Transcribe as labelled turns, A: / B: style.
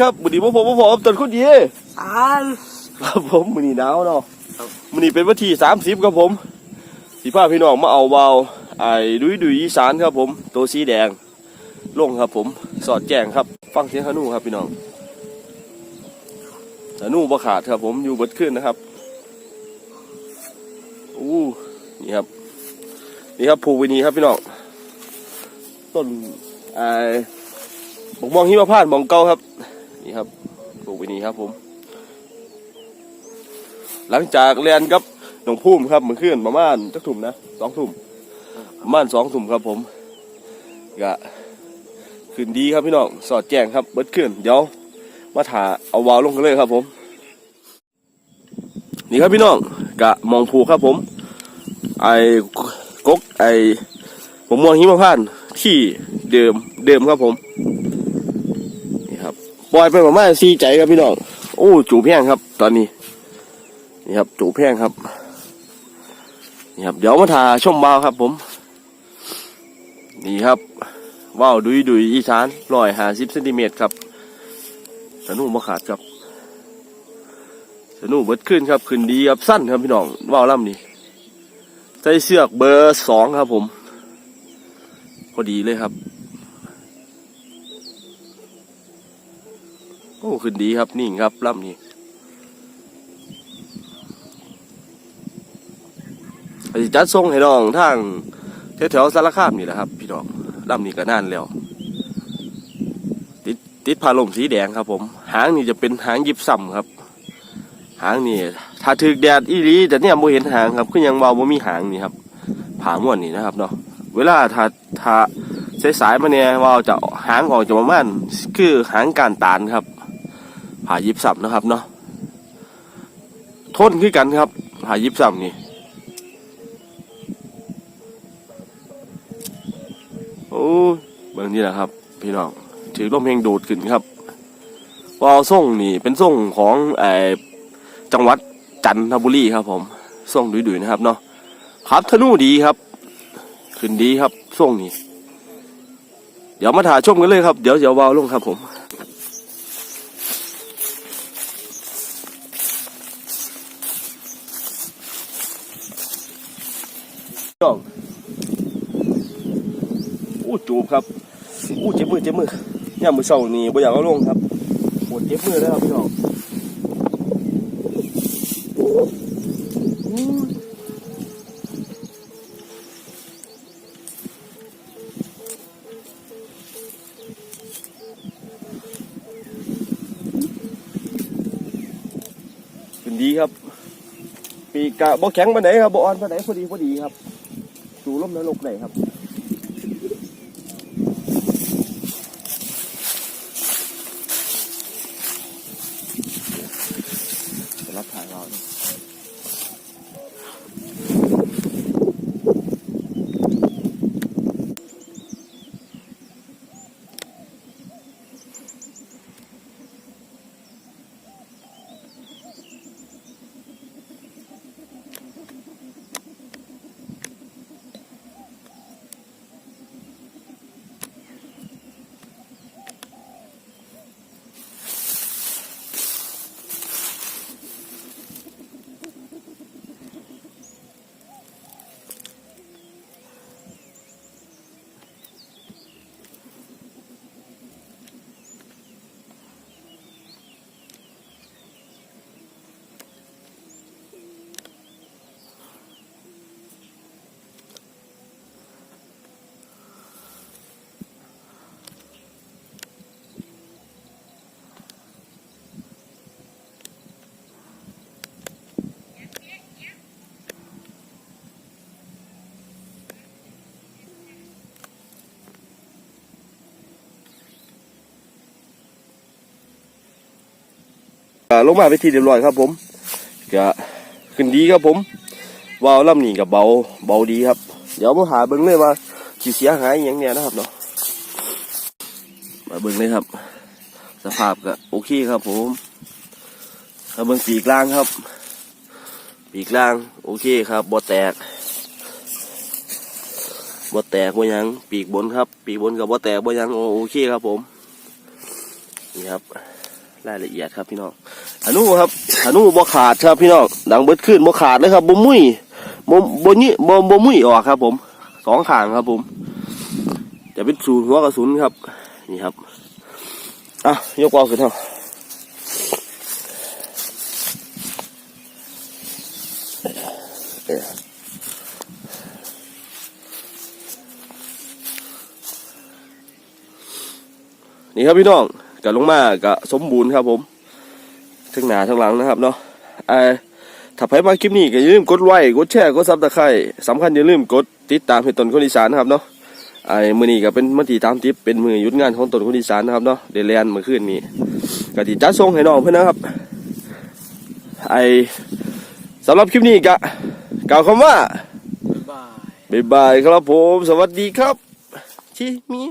A: ครับมือนี้พ่อผมพ่อผมต้นคนดี
B: อ่าน
A: ครับผมมือนี้หนาวเนาะมือนี้เป็นวันที่สามสิบครับผมสีผ้าพี่น้องมาเอาวาวไอ้ดุยดุยอีสานครับผมตัวสีแดงลงครับผมสอดแจ้งครับ ฟังเสียงขนูครับพี่น้องขนูบ่ขาดครับผมอยู่เบิดขึ้นนะครับอู้นี่ครับนี่ครับผูกไว้นี้ครับพี่น้องต้นไอ้บกมองหิมพานต์มองเก่าครับ นี่ครับผูกไว้นี้ครับผม หลังจากเรียนกับหลวงพุ่มครับเมื่อคืนประมาณจักทุ่มนะสองทุ่มประมาณสองทุ่มครับผมก็ขึ้นดีครับพี่น้องสอดแจ้งครับเบิดขึ้นเดี๋ยวมาถ่าเอาวาวลงกันเลยครับผม นี่ครับพี่น้องกะมองผูครับผม ไอ้กกไอ้ผมมองหิมะพานที่เดิมเดิมครับผม ปล่อยไปประมาณสี่ใจครับพี่น้องโอ้จูแห้งครับ ตอนนี้นี่ครับจูแพงครับนี่ครับเดี๋ยวมาถ่าชมวาวครับ ผม นี่ครับว่าวดุยดุยอีสานร้อยห้าสิบเซนติเมตรครับสนุกมาขาดครับสนุกเบิดขึ้นครับขึ้นดีครับสั้นครับพี่น้องว่าวล่ำนี่ใส่เสือกเบอร์สองครับผม พอดีเลยครับ โอ้ขึ้นดีครับนิ่งครับล่ำนี่ไปจัดส่งให้น้องทางแถวๆสารคามนี่แหละครับ พี่น้องลำนี้ก็น่านแล้ว ติดติดผ้าลมสีแดงครับ ผม หางนี่จะเป็นหางยิบซ้ำครับ หางนี่ถ้าถึกแดดอีหลีแต่เนี่ยโมเห็นหางครับคือยังเบาบ่มีหางนี่ครับผาม่วนนี่นะครับเนาะเวลาถ้าถ้าสายสายๆมาเนี่ยเว่าจะหางออกจะประมาณคือหางการตานครับ ผายิบซ้ำนะครับเนาะทนคือกันครับผายิบซ้ำนี่โอ้ยเบางนี่แหละครับ พี่น้องถือลมเพลงดูดขึ้นครับวอลส่งนี่เป็นส่งของไออจังหวัดจันทบุรีครับ ผมส่งดุยๆนะครับเนาะครับธนูดีครับ ขึ้นดีครับส่งนี่เดี๋ยวมาถ่ายชมกันเลยครับ เดี๋ยวเดี๋ยววาวลงครับผมพี่น้อง อู้จูบครับอู้เจ็บมือเจ็บมือย่ามมือเศร้านี่บ่อยากเอาลงครับปวดเจ็บมือแล้วครับพี่น้องอู้เป็นดีครับ ปีกกะบ่แข็งปานไหนครับบ่อ่อนปานไหนพอดีพอดีครับสู่ลมนรกได้ครับ อ่าลงมาไปที่เรียบร้อยครับผมก็ขึ้นดีครับผมวาวลำนี้กับเบาเบาดีครับ เดี๋ยวมาหาเบิ้งเลยว่าสิเสียหายอย่างเนี้ยนะครับเนาะมาเบิ้งเลยครับ สภาพก็โอเคครับผมมาเบิ้งปีกล่างครับ ปีกล่างโอเคครับบ่แตกบ่แตกบ่หยังปีกบนครับ ปีกบนกับบ่แตกบ่หยังโอเคครับผมนี่ครับรายละเอียดครับพี่น้อง อนุครับอนุบ่ขาดครับพี่น้องดังเบิดขึ้นบ่ขาดเลยครับบ่มุ้ยบ่บ่นี่บ่บ่มุ้ยออกครับ ผมสองขางครับ ผม จะเป็นศูนย์หัวกระสุนครับ นี่ครับอะยกวอลขึ้นเถอะนี่ครับพี่น้องกับลงมากับสมบูรณ์ครับผม ทั้งหน้าทั้งหลังนะครับเนาะไอ้ถ้าใครมาคลิปนี้ก็อย่าลืมกดไลค์กดแชร์กดซับตะไคร้สำคัญอย่าลืมกดติดตามเพจตนคนอีสานนะครับเนาะไอ้มือนี้ก็เป็นมติตามทิปเป็นมือยุดงานของตนคนอีสานนะครับเนาะเดลียนเมื่อคืนนี้ก็ติจัดส่งให้น้องเพื่อนนะครับ ไอ้สำหรับคลิปนี้ก็กล่าวคำว่าบ๊ายบายครับผม สวัสดีครับชิมี